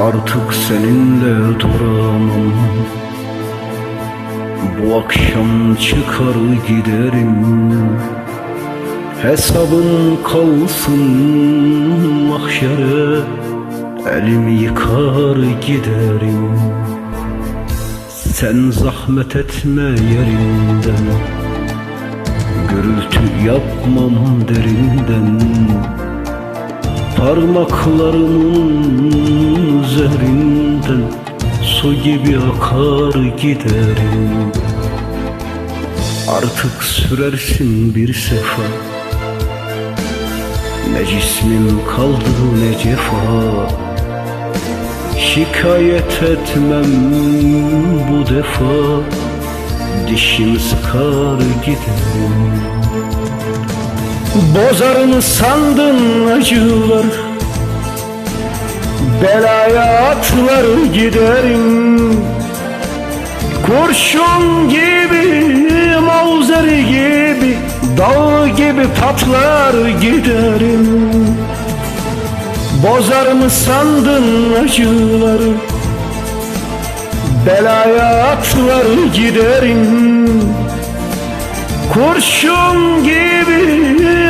Artık seninle duramam Bu akşam çıkar giderim. Hesabın kalsın mahşere. Elimi yıkar giderim. Sen zahmet etme yerinden Gürültü yapmam derinden Parmaklarımın üzerinden Su gibi akar giderim. Artık sürersin bir sefa. Ne cismin kaldı ne cefa. Şikayet etmem bu defa. Dişim sıkar giderim Bozarını sandın acılar Belaya atlar giderim. Kurşun gibi, mavzer gibi Dağ gibi patlar giderim. Bozar mı sandın acıları Belaya atlar giderim. Kurşun gibi,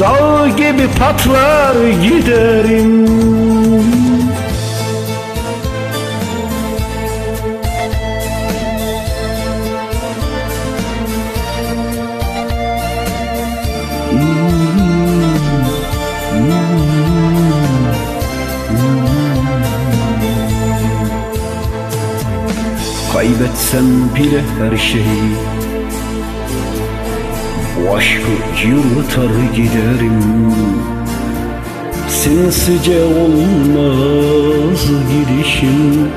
Dağ gibi patlar giderim. Kaybetsem bile her şeyi aşkı yırtar giderim. Sinsice olmaz gidişim.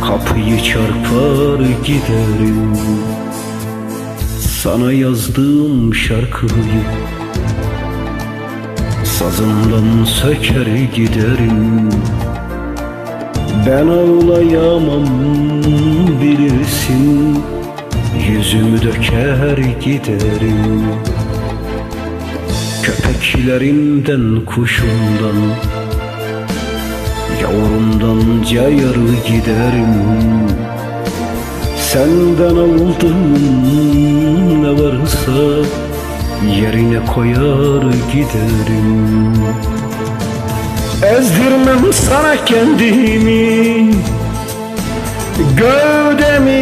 Kapıyı çarpar giderim. Sana yazdığım şarkıyı Sazımdan söker giderim. Ben ağlayamam bilirsin Yüzümü döker giderim. Köpeklerimden kuşumdan Yavrumdan cayar giderim. Senden aldım ne varsa Yerine koyar giderim. Ezdirmem sana kendimi. Gövdemi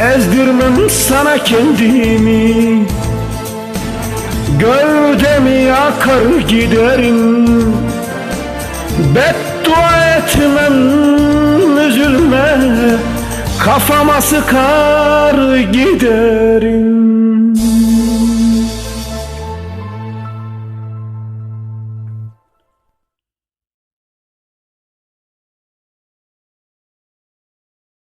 Ezdirmem sana kendimi. Gövdemi yakar giderim. Beddua etmem üzülme. Kafama sıkar giderim